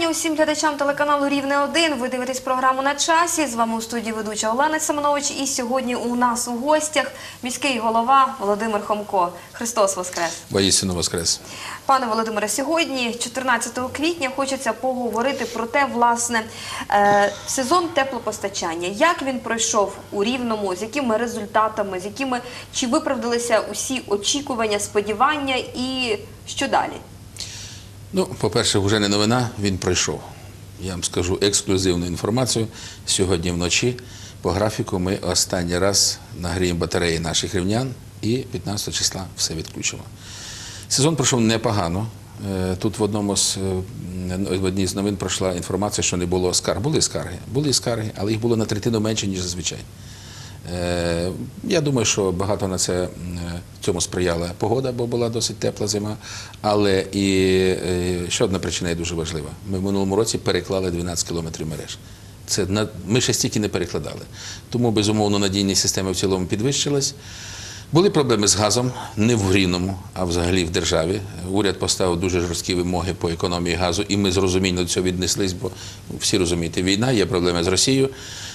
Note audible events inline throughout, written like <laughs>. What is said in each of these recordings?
вітання усім глядачам телеканалу Рівне 1 Ви дивитесь програму на часі. З вами у студії ведуча Олена Семенович. І сьогодні у нас у гостях міський голова Володимир Хомко. Христос Воскрес! Воістину воскрес. Пане Володимире, сьогодні, 14 квітня, хочеться поговорити про те, власне, е, сезон теплопостачання. Як він пройшов у Рівному, з якими результатами, з якими чи виправдалися усі очікування, сподівання і що далі? Ну, по-перше, вже не новина, він пройшов. Я вам скажу ексклюзивну інформацію. Сьогодні вночі по графіку ми останній раз нагріємо батареї наших рівнян і 15 числа все відключимо. Сезон пройшов непогано. Е, Тут в одному з е, в одній з новин пройшла інформація, що не було скарг. Були скарги, були скарги, але їх було на третину менше, ніж зазвичай. Е, Я думаю, що багато на це е, цьому сприяла погода, бо була досить тепла зима. Але і е, ще одна причина є дуже важлива. Ми в минулому році переклали 12 кілометрів мереж. Це ми ще стільки не перекладали. Тому безумовно надійність системи в цілому підвищилась. Були проблеми з газом не в Гріному, а взагалі в державі. Уряд поставив дуже жорсткі вимоги по економії газу, і ми з до цього віднеслись, бо всі розумієте, війна, є проблеми з Росією.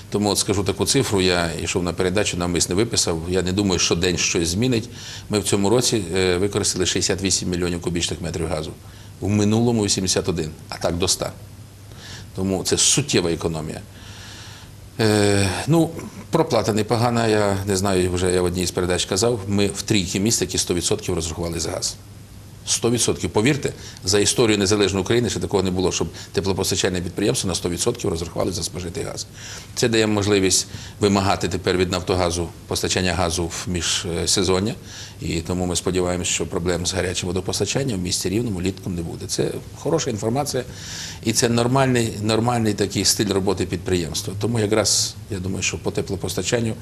Тому от скажу таку цифру, я йшов на передачу, навмисне виписав. Я не думаю, що день щось змінить. Ми в цьому році е, використали 68 мільйонів кубічних метрів газу. У минулому 81, а так до 100. Тому це суттєва економія. Е, ну, проплата непогана. Я не знаю, вже я в одній з передач казав. Ми в трійки міст, які 100% розрахували за газ. 100%. Повірте, за історію незалежної України ще такого не було, щоб теплопостачальне підприємство на 100% розрахували за спожитий газ. Це дає можливість вимагати тепер від Нафтогазу постачання газу в міжсезоння. І тому ми сподіваємося, що проблем з гарячим водопостачанням в місті Рівному літком не буде. Це хороша інформація і це нормальний, нормальний такий стиль роботи підприємства. Тому якраз я думаю, що по теплопостачанню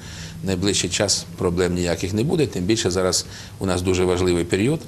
найближчий час проблем ніяких не буде. Тим більше зараз у нас дуже важливий період.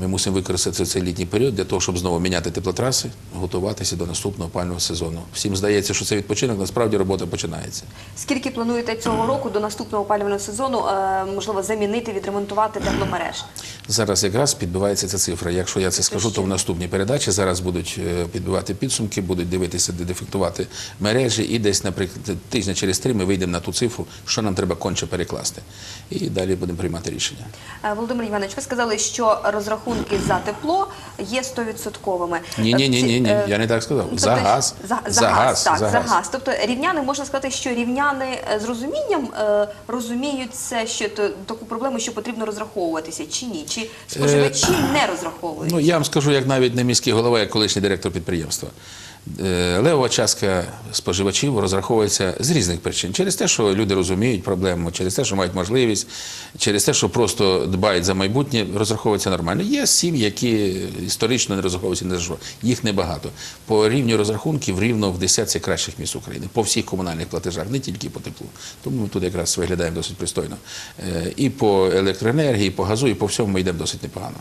Ми мусимо використати цей літній період для того, щоб знову міняти теплотраси, готуватися до наступного опального сезону. Всім здається, що це відпочинок, насправді робота починається. Скільки плануєте цього року до наступного опалювального сезону, е, можливо, замінити, відремонтувати тепломереж? Зараз якраз підбивається ця цифра. Якщо я це скажу, то в наступній передачі зараз будуть е, підбивати підсумки, будуть дивитися, де дефектувати мережі, і десь, наприклад, тижня через три ми вийдемо на ту цифру, що нам треба конче перекласти. І далі будемо приймати рішення. Е, Володимир Іванович, ви сказали, що розрахунки за тепло є 100%. Ні, ні, ні, ні, ні. Е, Я не так сказав. тобто, За газ. За, за, За газ, газ, так, за за газ. газ. Тобто рівняни, можна сказати, що рівняни е, з розумінням е, розуміють це, що то, таку проблему, що потрібно розраховуватися, чи ні? Чи споживачі не розраховують? Ну, я вам скажу, як навіть не міський голова, як колишній директор підприємства. Е, Левова частка споживачів розраховується з різних причин. Через те, що люди розуміють проблему, через те, що мають можливість, через те, що просто дбають за майбутнє, розраховується нормально. Є сім'ї, які історично не розраховуються не за що. Їх небагато. По рівню розрахунків рівно в десятці кращих міст України, по всіх комунальних платежах, не тільки по теплу. Тому ми тут якраз виглядаємо досить пристойно. Е, І по електроенергії, і по газу, і по всьому ми йдемо досить непогано.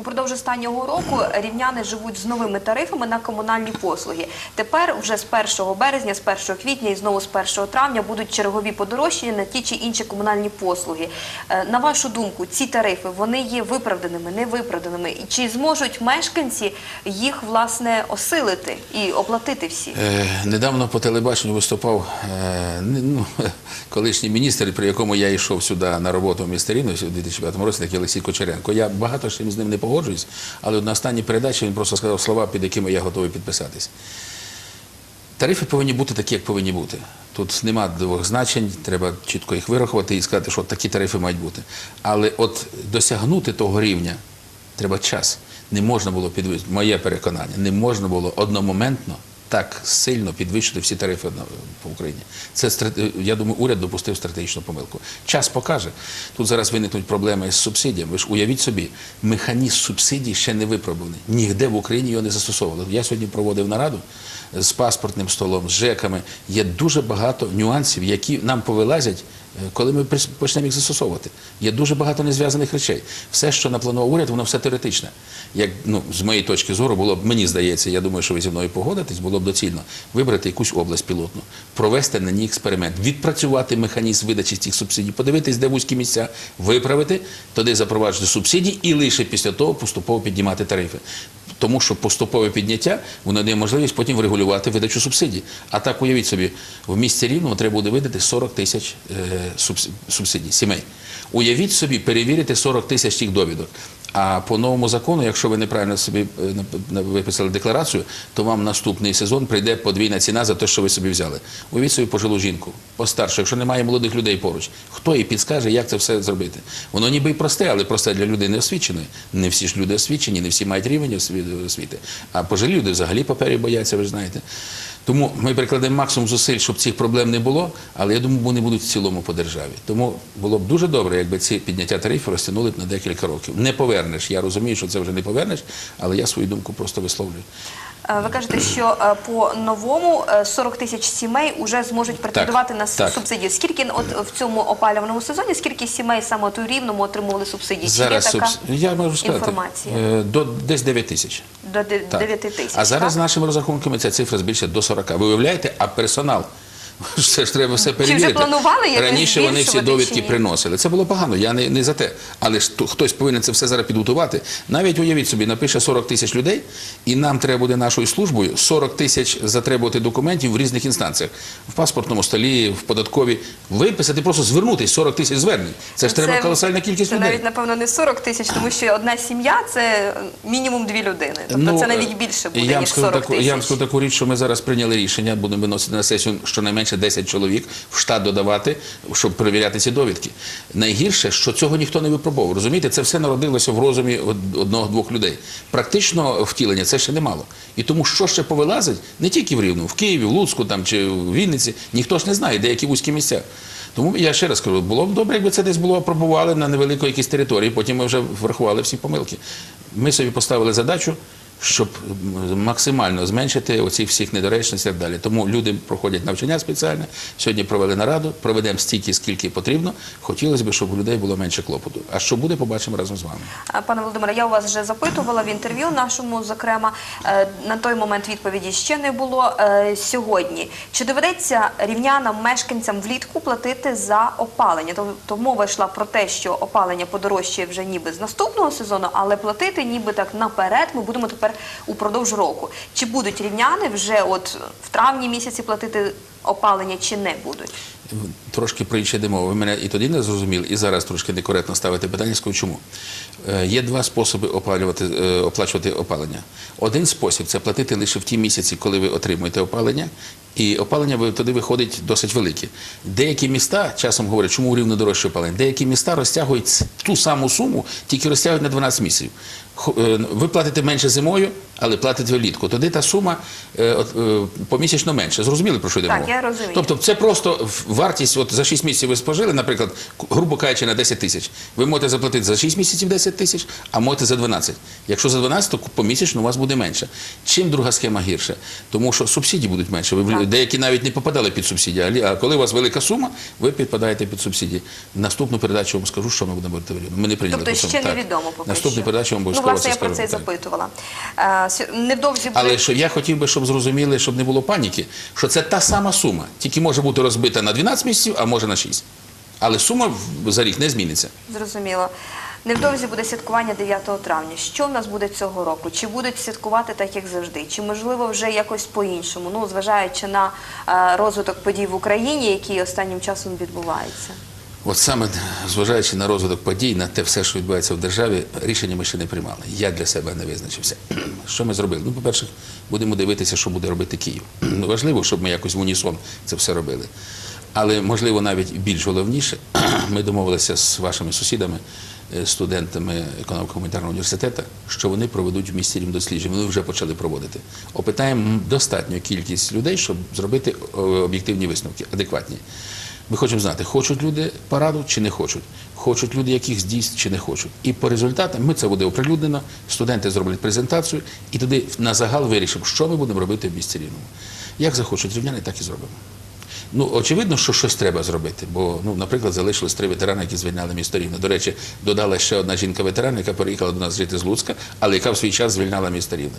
Упродовж останнього року рівняни живуть з новими тарифами на комунальні послуги. Тепер вже з 1 березня, з 1 квітня і знову з 1 травня будуть чергові подорожчання на ті чи інші комунальні послуги. Е, На вашу думку, ці тарифи вони є виправданими, невиправданими? Чи зможуть мешканці їх власне осилити і оплатити всі? Е, Недавно по телебаченню виступав е, ну, <laughs> колишній міністр, при якому я йшов сюди на роботу в місті Рівне у 2005 році, такий Олексій Кочеренко. Я багато з чим з ним не погоджуюсь, але на останній передачі він просто сказав слова, під якими я готовий підписатись. Тарифи повинні бути такі, як повинні бути. Тут нема двох значень, треба чітко їх вирахувати і сказати, що такі тарифи мають бути. Але от досягнути того рівня треба час. Не можна було підвищити, моє переконання, не можна було одномоментно так сильно підвищити всі тарифи по Україні. Це я думаю, уряд допустив стратегічну помилку. Час покаже. Тут зараз виникнуть проблеми з субсидіями. Ви ж уявіть собі, механізм субсидій ще не випробуваний. Нігде в Україні його не застосовували. Я сьогодні проводив нараду з паспортним столом, з ЖЕКами. Є дуже багато нюансів, які нам повилазять. Е, Коли ми почнемо їх застосовувати, є дуже багато незв'язаних речей. Все, що напланував уряд, воно все теоретичне. Як ну з моєї точки зору, було б мені здається, я думаю, що ви зі мною погодитесь, було б доцільно вибрати якусь область пілотну, провести на ній експеримент, відпрацювати механізм видачі цих субсидій, подивитись, де вузькі місця, виправити, туди запроваджувати субсидії і лише після того поступово піднімати тарифи. Тому що поступове підняття воно дає можливість потім врегулювати видачу субсидій. А так уявіть собі, в місті Рівному треба буде видати 40 тисяч е, субсидій, сімей. Уявіть собі, перевірити 40 тисяч тих довідок. А по новому закону, якщо ви неправильно собі е, виписали декларацію, то вам наступний сезон прийде подвійна ціна за те, що ви собі взяли. Уявіть собі пожилу жінку, постаршу, якщо немає молодих людей поруч, хто їй підскаже, як це все зробити? Воно ніби й просте, але просте для людини освіченої. Не всі ж люди освічені, не всі мають рівень освіти. А пожилі люди взагалі паперів бояться, ви ж знаєте. Тому ми прикладемо максимум зусиль, щоб цих проблем не було, але я думаю, вони будуть в цілому по державі. Тому було б дуже добре, якби ці підняття тарифів розтягнули б на декілька років. Не повернеш. Я розумію, що це вже не повернеш, але я свою думку просто висловлюю. Е, Ви кажете, що е, по новому е, 40 тисяч сімей вже зможуть претендувати на с- так. субсидію. Скільки от в цьому опалювальному сезоні, скільки сімей саме от у Рівному отримували субсидії? Чи Зараз є така я можу сказати інформація? е, до десь 9 тисяч. до де- 9 тисяч? А зараз так? нашими розрахунками ця цифра збільшиться до 40. Ви уявляєте, а персонал? <laughs> Це ж треба все перевірити. планували якось Раніше вони всі довідки приносили. Це було погано, я не, не за те. Але ж то- хтось повинен це все зараз підготувати. Навіть уявіть собі, напише 40 тисяч людей, і нам треба буде нашою службою 40 тисяч затребувати документів в різних інстанціях. В паспортному столі, в податковій. Виписати, просто звернутись 40 тисяч звернень. Це ж треба колосальна кількість це людей. навіть, напевно, не 40 тисяч, тому що одна сім'я – це мінімум дві людини. Тобто це навіть більше буде, Ну, я ніж 40 таку, тисяч. Я вам скажу таку річ, що ми зараз прийняли рішення, будемо виносити на сесію щонайменше 10 чоловік в штат додавати, щоб перевіряти ці довідки. Найгірше, що цього ніхто не випробовував. Розумієте, це все народилося в розумі одного-двох людей. Практично втілення це ще немало. І тому що ще повилазить, не тільки в Рівному, в Києві, в Луцьку там, чи в Вінниці, ніхто ж не знає, деякі вузькі місця. Тому я ще раз кажу, було б добре, якби це десь було опробували на невеликій якійсь території, потім ми вже врахували всі помилки. Ми собі поставили задачу, щоб максимально зменшити оці всіх недоречностей і так далі. Тому люди проходять навчання спеціальне. Сьогодні провели нараду, проведемо стільки, скільки потрібно. Хотілося б, щоб у людей було менше клопоту. А що буде, побачимо разом з вами. Пане Володимире, я у вас вже запитувала в інтерв'ю нашому, зокрема, Е, на той момент відповіді ще не було. Е, Сьогодні чи доведеться рівнянам, мешканцям влітку платити за опалення? То, то мова йшла про те, що опалення подорожчає вже ніби з наступного сезону, але платити ніби так наперед ми будемо тепер упродовж року. Чи будуть рівняни вже от в травні місяці платити опалення, чи не будуть? Трошки про інше йде мова. Ви мене і тоді не зрозуміли, і зараз трошки некоректно ставите питання. Скажу чому. Е, Є два способи опалювати, е, оплачувати опалення. Один спосіб це платити лише в ті місяці, коли ви отримуєте опалення. І опалення туди виходить досить велике. Деякі міста часом говорять, чому рівно дорожче опалення. Деякі міста розтягують ту саму суму, тільки розтягують на 12 місяців. Е, Ви платите менше зимою, але платите влітку. Тоді та сума е, е, помісячно менше. Зрозуміли про що йде Так, я розумію. Тобто це просто в- вартість, от за 6 місяців ви спожили, наприклад, грубо кажучи, на 10 тисяч. Ви можете заплатити за 6 місяців 10 тисяч, а можете за 12. Якщо за 12, то помісячно у вас буде менше. Чим друга схема гірше? Тому що субсидії будуть менше. Ви, деякі навіть не попадали під субсидії, а коли у вас велика сума, ви підпадаєте під субсидії. Наступну передачу вам скажу, що ми будемо робити. Ми не прийняли Тобто ще Так. невідомо поки Наступну передачу вам Ну, обов'язково власне, це я про це і запитувала. Е, Невдовзі. Але що я хотів би, щоб зрозуміли, щоб не було паніки, що це та сама сума, тільки може бути розбита на 12 місяців, а може на 6. Але сума за рік не зміниться. Зрозуміло. Невдовзі буде святкування 9 травня. Що в нас буде цього року? Чи будуть святкувати так, як завжди? Чи можливо вже якось по-іншому? Ну, зважаючи на е, розвиток подій в Україні, які останнім часом відбуваються. От саме зважаючи на розвиток подій, на те все, що відбувається в державі, рішення ми ще не приймали. Я для себе не визначився. <clears throat> Що ми зробили? Ну, по-перше, будемо дивитися, що буде робити Київ. <clears throat> Важливо, щоб ми якось в унісон це все робили. Але, можливо, навіть більш головніше, <clears throat> ми домовилися з вашими сусідами, е, студентами економіко-гуманітарного університету, що вони проведуть в місті Рівне дослідження. Вони вже почали проводити. Опитаємо достатню кількість людей, щоб зробити е, об'єктивні висновки, адекватні. Ми хочемо знати, хочуть люди параду чи не хочуть, хочуть люди якихось дійств чи не хочуть. І по результатам ми це буде оприлюднено, студенти зроблять презентацію, і туди на загал вирішимо, що ми будемо робити в місті Рівному. Як захочуть рівняни, так і зробимо. Ну, очевидно, що щось треба зробити, бо, ну, наприклад, залишилось три ветерани, які звільняли місто Рівне. До речі, додала ще одна жінка-ветеран, яка переїхала до нас жити з Луцька, але яка в свій час звільняла місто Рівне.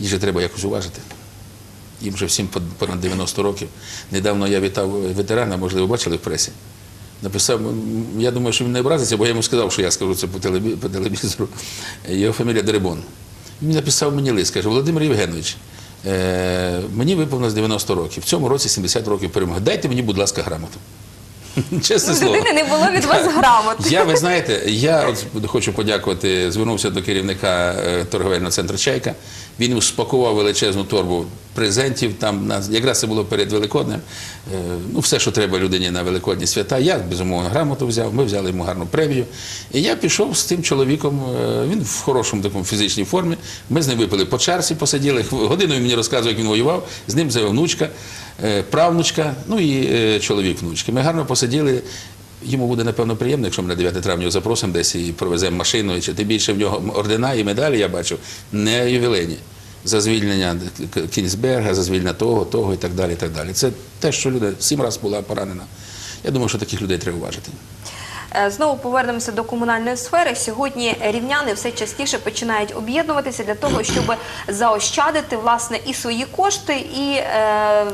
Їх же треба якось уважити. Їм вже всім понад 90 років. Недавно я вітав ветерана, можливо, бачили в пресі. Написав, я думаю, що він не образиться, бо я йому сказав, що я скажу це по по телевізору. Його фамілія Деребон. Він написав мені лист, каже, Володимир Євгенович, е, мені виповнилось 90 років, в цьому році 70 років перемоги. Дайте мені, будь ласка, грамоту. <laughs> Чесне слово. людини не було від вас грамоти. Я, ви знаєте, я от хочу подякувати, звернувся до керівника е, торговельного центру Чайка. Він спакував величезну торбу презентів. Там якраз це було перед Великоднем. Е, Ну, все, що треба людині на Великодні свята. Я безумовно грамоту взяв. Ми взяли йому гарну премію. І я пішов з тим чоловіком. е, Він в хорошому такому фізичній формі. Ми з ним випили по чарці, посиділи. Годину він мені розказував, як він воював. З ним взяв внучка, е, правнучка, ну і чоловік внучки. Ми гарно посиділи. Йому буде напевно приємно, якщо ми на 9 травня запросимо десь і провеземо машиною, чи тим більше в нього ордена і медалі, я бачу, не ювілейні. За звільнення Кінзберга, за звільнення того, того і так далі. І так далі. Це те, що людина сім разів була поранена. Я думаю, що таких людей треба уважити. Е, Знову повернемося до комунальної сфери. Сьогодні рівняни все частіше починають об'єднуватися для того, <clears throat> щоб заощадити власне і свої кошти, і е,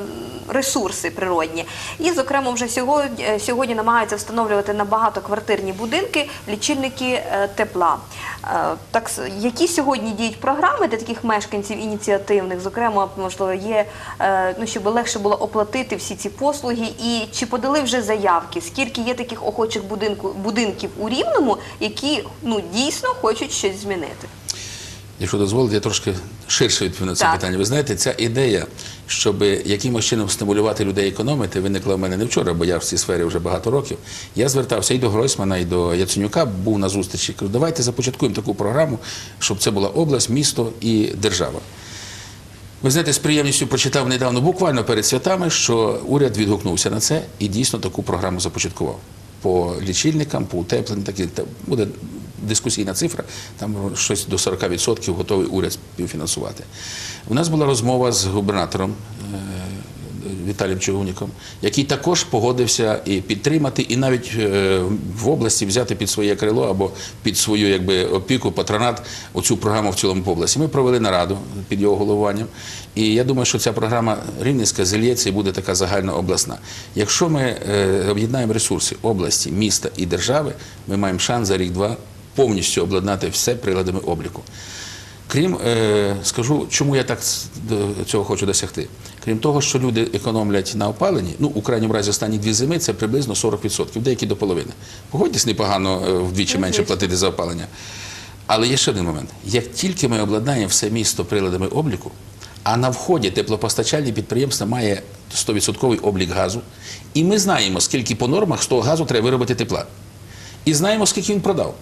ресурси природні. І, зокрема, вже сьогодні, е, сьогодні намагаються встановлювати на багатоквартирні будинки лічильники е, тепла. Е, так, які сьогодні діють програми для таких мешканців ініціативних? Зокрема, можливо, є ну, щоб легше було оплатити всі ці послуги, і чи подали вже заявки? Скільки є таких охочих будинку, будинків у Рівному, які ну дійсно хочуть щось змінити? Якщо дозволите, я трошки ширше відповім на це Так. питання. Ви знаєте, ця ідея, щоб якимось чином стимулювати людей економити, виникла в мене не вчора, бо я в цій сфері вже багато років. Я звертався і до Гройсмана, і до Яценюка, був на зустрічі. Кажу, давайте започаткуємо таку програму, щоб це була область, місто і держава. Ви знаєте, з приємністю прочитав недавно, буквально перед святами, що уряд відгукнувся на це і дійсно таку програму започаткував. По лічильникам, по утепленню, такі буде дискусійна цифра, там щось до 40% готовий уряд співфінансувати. У нас була розмова з губернатором е, Віталієм Чугуніком, який також погодився і підтримати, і навіть е, в області взяти під своє крило або під свою якби, опіку, патронат оцю програму в цілому області. Ми провели нараду під його головуванням. І я думаю, що ця програма Рівненська зільється і буде така загальнообласна. Якщо ми е, об'єднаємо ресурси області, міста і держави, ми маємо шанс за рік-два повністю обладнати все приладами обліку. Крім, е, скажу, чому я так до цього хочу досягти. Крім того, що люди економлять на опаленні, ну, у крайньому разі останні дві зими це приблизно 40%, деякі до половини. Погодьтесь, непогано е, вдвічі менше платити за опалення. Але є ще один момент. Як тільки ми обладнаємо все місто приладами обліку, а на вході теплопостачальні підприємства має 100% облік газу, і ми знаємо, скільки по нормах з того газу треба виробити тепла. І знаємо, скільки він продав.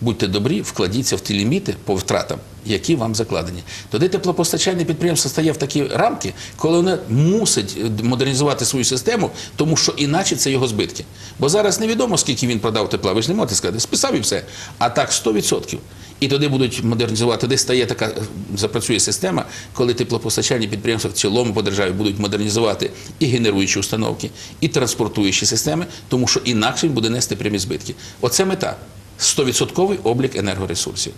Будьте добрі, вкладіться в ті ліміти по втратам, які вам закладені. Тоді теплопостачальне підприємство стає в такі рамки, коли воно мусить е, модернізувати свою систему, тому що іначе це його збитки. Бо зараз невідомо, скільки він продав тепла. Ви ж не можете сказати, списав і все. А так 100%. І тоді будуть модернізувати. Тоді стає така е, запрацює система, коли теплопостачальні підприємства в цілому по державі будуть модернізувати і генеруючі установки, і транспортуючі системи, тому що інакше він буде нести прямі збитки. Оце мета 100% облік енергоресурсів.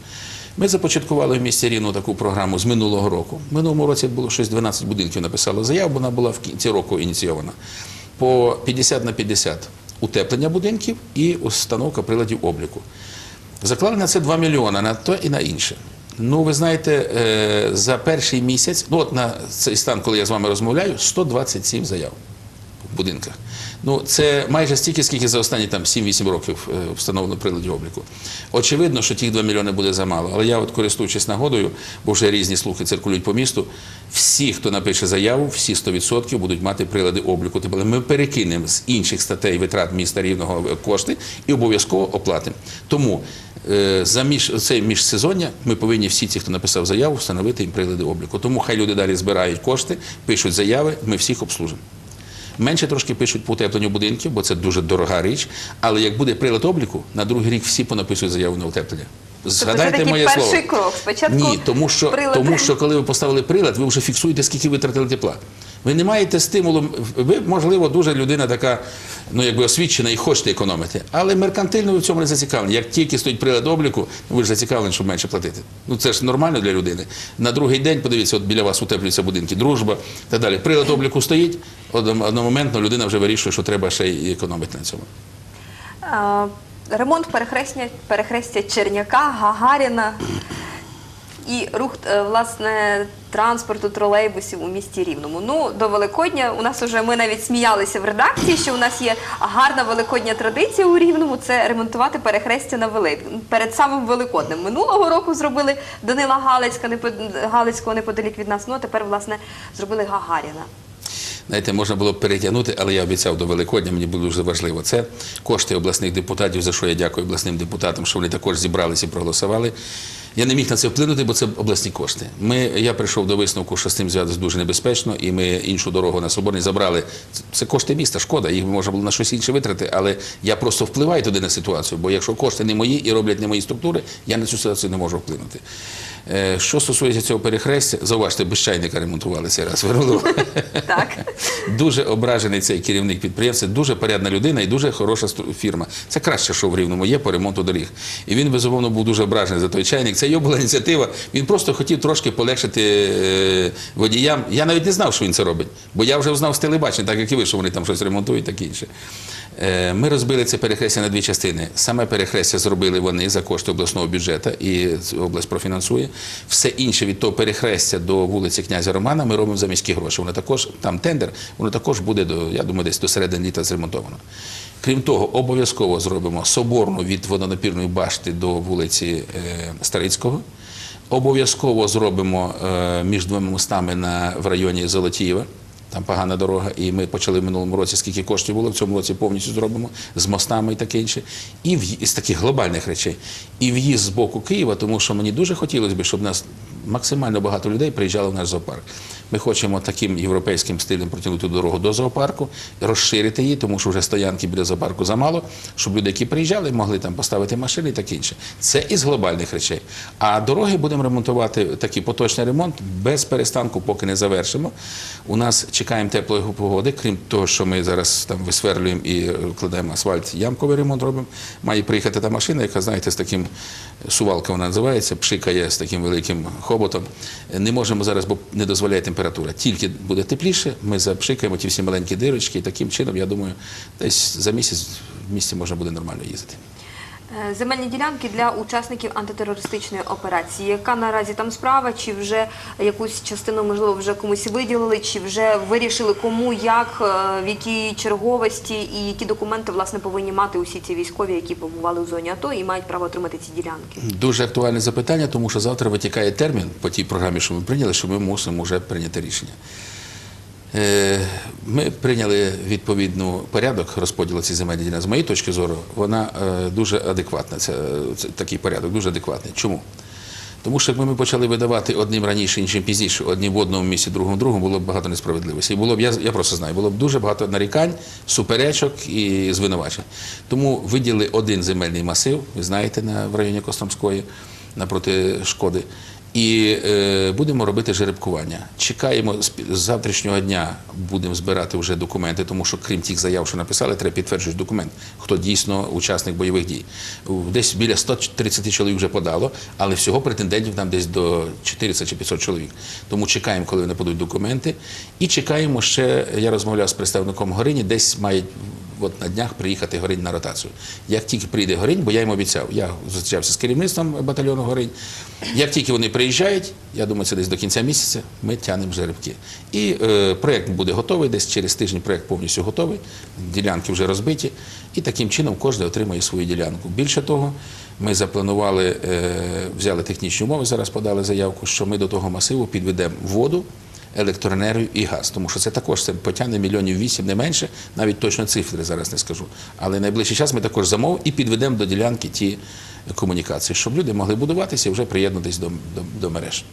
Ми започаткували в місті Рівно таку програму з минулого року. В минулому році було щось 12 будинків написало заяву, вона була в кінці року ініційована. По 50 на 50 утеплення будинків і установка приладів обліку. Заклали на це 2 мільйони на то і на інше. Ну, ви знаєте, е, за перший місяць, ну от на цей стан, коли я з вами розмовляю, 127 заяв будинках. Ну, це майже стільки, скільки за останні там 7-8 років е, встановлено приладів обліку. Очевидно, що тих 2 мільйони буде замало. Але я, от користуючись нагодою, бо вже різні слухи циркулюють по місту, всі, хто напише заяву, всі 100% будуть мати прилади обліку. Тобто ми перекинемо з інших статей витрат міста рівного кошти і обов'язково оплатимо. Тому е, за між це міжсезоння ми повинні всі ті, хто написав заяву, встановити їм прилади обліку. Тому хай люди далі збирають кошти, пишуть заяви, ми всіх обслужимо. Менше трошки пишуть по утепленню будинків, бо це дуже дорога річ. Але як буде прилад обліку, на другий рік всі понаписують заяву на утеплення. Згадайте це моє перший слово. крок. Спочатку Ні, тому що, прилад. тому що коли ви поставили прилад, ви вже фіксуєте, скільки витратили тепла. Ви не маєте стимулу. Ви, можливо, дуже людина така, ну якби освічена і хочете економити. Але меркантильно ви в цьому не зацікавлені. Як тільки стоїть прилад обліку, ви ж зацікавлені, щоб менше платити. Ну це ж нормально для людини. На другий день, подивіться, от біля вас утеплюються будинки, дружба так далі. Прилад обліку стоїть, одномоментно людина вже вирішує, що треба ще й економити на цьому. Ремонт перехрестя, перехрестя Черняка, Гагаріна. І рух е, власне транспорту тролейбусів у місті Рівному. Ну до Великодня у нас уже ми навіть сміялися в редакції, що у нас є гарна великодня традиція у Рівному це ремонтувати перехрестя на Великдень перед самим Великоднем. Минулого року зробили Данила Галицька непо- Галицького неподалік від нас. Ну а тепер власне зробили Гагаріна. Знаєте, можна було б перетягнути, але я обіцяв до Великодня, мені було дуже важливо. Це кошти обласних депутатів, за що я дякую обласним депутатам, що вони також зібралися і проголосували. Я не міг на це вплинути, бо це обласні кошти. Ми, я прийшов до висновку, що з цим зв'язок дуже небезпечно, і ми іншу дорогу на Соборний забрали. Це- кошти міста, шкода, їх можна було на щось інше витрати, але я просто впливаю туди на ситуацію, бо якщо кошти не мої і роблять не мої структури, я на цю ситуацію не можу вплинути. Е, Що стосується цього перехрестя, зауважте, без чайника ремонтували цей раз. Вернули. <laughs> Так. Дуже ображений цей керівник підприємства, дуже порядна людина і дуже хороша фірма. Це краще, що в Рівному є по ремонту доріг. І він, безумовно, був дуже ображений за той чайник. Це його була ініціатива. Він просто хотів трошки полегшити е, водіям. Я навіть не знав, що він це робить, бо я вже знав з телебачення, так як і ви, що вони там щось ремонтують, так інше. Е, Ми розбили це перехрестя на дві частини. Саме перехрестя зробили вони за кошти обласного бюджету, і область профінансує. Все інше від того перехрестя до вулиці князя Романа ми робимо за міські гроші. Воно також там тендер, воно також буде до я думаю, десь до середини літа зремонтовано. Крім того, обов'язково зробимо соборну від водонапірної башти до вулиці е, Старицького. Обов'язково зробимо е, між двома мостами на, в районі Золотієва. Там погана дорога, і ми почали в минулому році, скільки коштів було, в цьому році повністю зробимо з мостами і таке інше. І в, з таких глобальних речей. І в'їзд з боку Києва, тому що мені дуже хотілося б, щоб нас максимально багато людей приїжджало в наш зоопарк. Ми хочемо таким європейським стилем протягнути дорогу до зоопарку, розширити її, тому що вже стоянки біля зоопарку замало, щоб люди, які приїжджали, могли там поставити машини і таке інше. Це із глобальних речей. А дороги будемо ремонтувати такий поточний ремонт без перестанку, поки не завершимо. У нас чекаємо теплої погоди, крім того, що ми зараз там висверлюємо і е, кладемо асфальт, ямковий ремонт робимо. Має приїхати та машина, яка, знаєте, з таким сувалка вона називається, пшикає з таким великим хоботом. Не можемо зараз, бо не дозволяє температура. Тільки буде тепліше, ми запшикаємо ті всі маленькі дирочки, і таким чином, я думаю, десь за місяць в місті можна буде нормально їздити. Е, Земельні ділянки для учасників антитерористичної операції. Яка наразі там справа? Чи вже якусь частину можливо вже комусь виділили, чи вже вирішили кому, як, е, в якій черговості і які документи власне повинні мати усі ці військові, які побували у зоні АТО і мають право отримати ці ділянки? Дуже актуальне запитання, тому що завтра витікає термін по тій програмі, що ми прийняли, що ми мусимо вже прийняти рішення. Е, Ми прийняли відповідну порядок розподілу цієї земельні ділянки. З моєї точки зору, вона е, дуже адекватна. Це, це такий порядок, дуже адекватний. Чому? Тому що якби ми почали видавати одним раніше, іншим пізніше, одним в одному місці, другому в другому, було б багато несправедливості. І було б, я, я просто знаю, було б дуже багато нарікань, суперечок і звинувачень. Тому виділи один земельний масив, ви знаєте, на, в районі Костромської, напроти шкоди. І е, будемо робити жеребкування. Чекаємо з, завтрашнього дня, будемо збирати вже документи, тому що крім тих заяв, що написали, треба підтверджуючи документ, хто дійсно учасник бойових дій. Десь біля 130 чоловік вже подало, але всього претендентів там десь до 400 чи 500 чоловік. Тому чекаємо, коли вони подадуть документи. І чекаємо ще, я розмовляв з представником Горині, десь мають от на днях приїхати Горинь на ротацію. Як тільки прийде Горинь, бо я їм обіцяв, я зустрічався з керівництвом батальйону Горинь. Як тільки вони приїжджають, я думаю, це десь до кінця місяця, ми тянемо жеребки. І е, проєкт буде готовий, десь через тиждень проєкт повністю готовий, ділянки вже розбиті, і таким чином кожен отримає свою ділянку. Більше того, ми запланували, е, взяли технічні умови, зараз подали заявку, що ми до того масиву підведемо воду, електроенергію і газ, тому що це також це потягне мільйонів вісім, не менше, навіть точно цифри зараз не скажу. Але найближчий час ми також замовимо і підведемо до ділянки ті комунікації, щоб люди могли будуватися і вже приєднатися до, до, до мереж.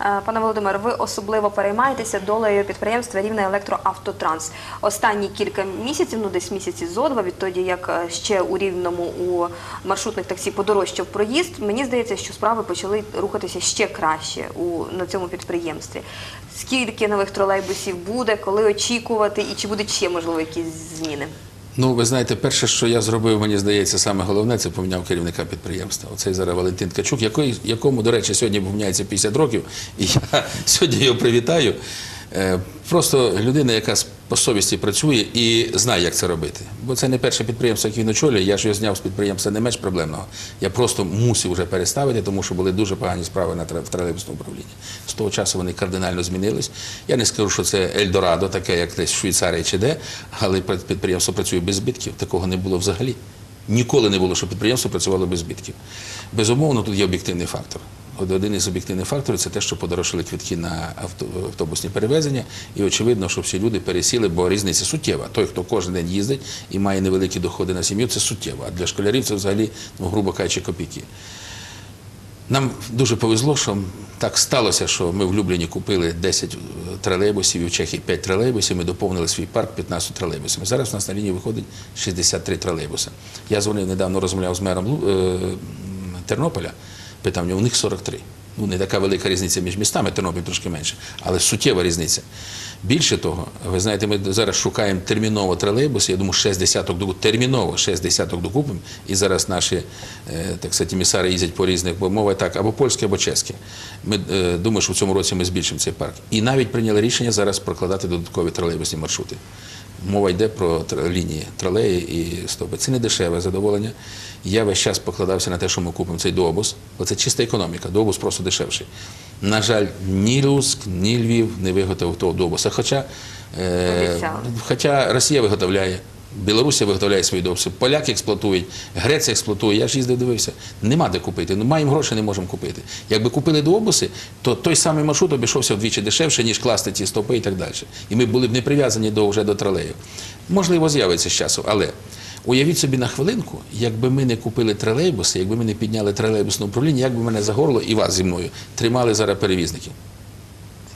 Е, Пане Володимире, ви особливо переймаєтеся долею підприємства Рівне Електроавтотранс. Останні кілька місяців, ну десь місяці зо два, відтоді як е, ще у Рівному у маршрутних таксі подорожчав проїзд, мені здається, що справи почали рухатися ще краще у на цьому підприємстві. Скільки нових тролейбусів буде, коли очікувати, і чи будуть ще можливо якісь зміни? Ну, ви знаєте, перше, що я зробив, мені здається, саме головне, це поміняв керівника підприємства. Оцей зараз Валентин Ткачук, якому, до речі, сьогодні поміняється 50 років, і я <laughs> сьогодні його привітаю. Е, Просто людина, яка по совісті працює і знає, як це робити. Бо це не перше підприємство, яке він очолює. Я ж його зняв з підприємства не менш проблемного. Я просто мусив вже переставити, тому що були дуже погані справи на тролейбусному управлінні. З того часу вони кардинально змінились. Я не скажу, що це Ельдорадо, таке, як десь в Швейцарії чи де, але підприємство працює без збитків. Такого не було взагалі. Ніколи не було, щоб підприємство працювало без збитків. Безумовно, тут є об'єктивний фактор. Один із об'єктивних факторів це те, що подорожчали квитки на автобусні перевезення, і очевидно, що всі люди пересіли, бо різниця суттєва. Той, хто кожен день їздить і має невеликі доходи на сім'ю, це суттєво. А для школярів це взагалі, ну, грубо кажучи, копійки. Нам дуже повезло, що так сталося, що ми в Любліні купили 10 тролейбусів і в Чехії 5 тролейбусів. Ми доповнили свій парк 15 тролейбусами. Зараз у нас на лінії виходить 63 тролейбуси. Я дзвонив недавно, розмовляв з мером е, Тернополя, питав, у них 43. Ну, не така велика різниця між містами, Тернопіль трошки менше, але суттєва різниця. Більше того, ви знаєте, ми зараз шукаємо терміново тролейбуси, я думаю, 6 десяток докупимо, терміново 6 десяток докупимо, і зараз наші, е, так сказати, місари їздять по різних, бо мова так, або польське, або чеське. Ми е, думаю, що в цьому році ми збільшимо цей парк. І навіть прийняли рішення зараз прокладати додаткові тролейбусні маршрути. Мова йде про лінії тролеї і стопи. Це не дешеве задоволення. Я весь час покладався на те, що ми купимо цей добус, бо це чиста економіка, добус просто дешевший. На жаль, ні Луцьк, ні Львів не виготовив того добуса. Хоча, е, хоча Росія виготовляє, Білорусія виготовляє свої добуси, поляки експлуатують, Греція експлуатує. Я ж їздив, дивився. Нема де купити. Ну, маємо гроші, не можемо купити. Якби купили добуси, то той самий маршрут обійшовся вдвічі дешевше, ніж класти ці стопи і так далі. І ми були б не прив'язані до вже до тролеїв. Можливо, з'явиться з часу, але. Уявіть собі на хвилинку, якби ми не купили тролейбуси, якби ми не підняли тролейбусне управління, як би мене за горло і вас зі мною тримали зараз перевізники.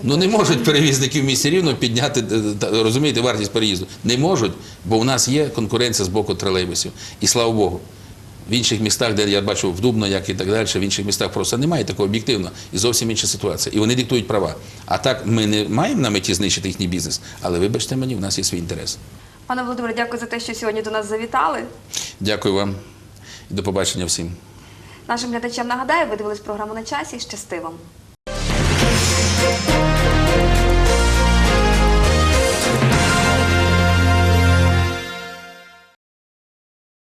Ну не можуть перевізники в місті рівно підняти е, розумієте, вартість переїзду. Не можуть, бо у нас є конкуренція з боку тролейбусів. І слава Богу. В інших містах, де я бачу в Дубно, як і так далі, в інших містах просто немає такого об'єктивно і зовсім інша ситуація. І вони диктують права. А так ми не маємо на меті знищити їхній бізнес, але вибачте мені, у нас є свій інтерес. Пане Володимире, дякую за те, що сьогодні до нас завітали. Дякую вам і до побачення всім. Нашим глядачам нагадаю, ви дивились програму на часі. Щасти вам!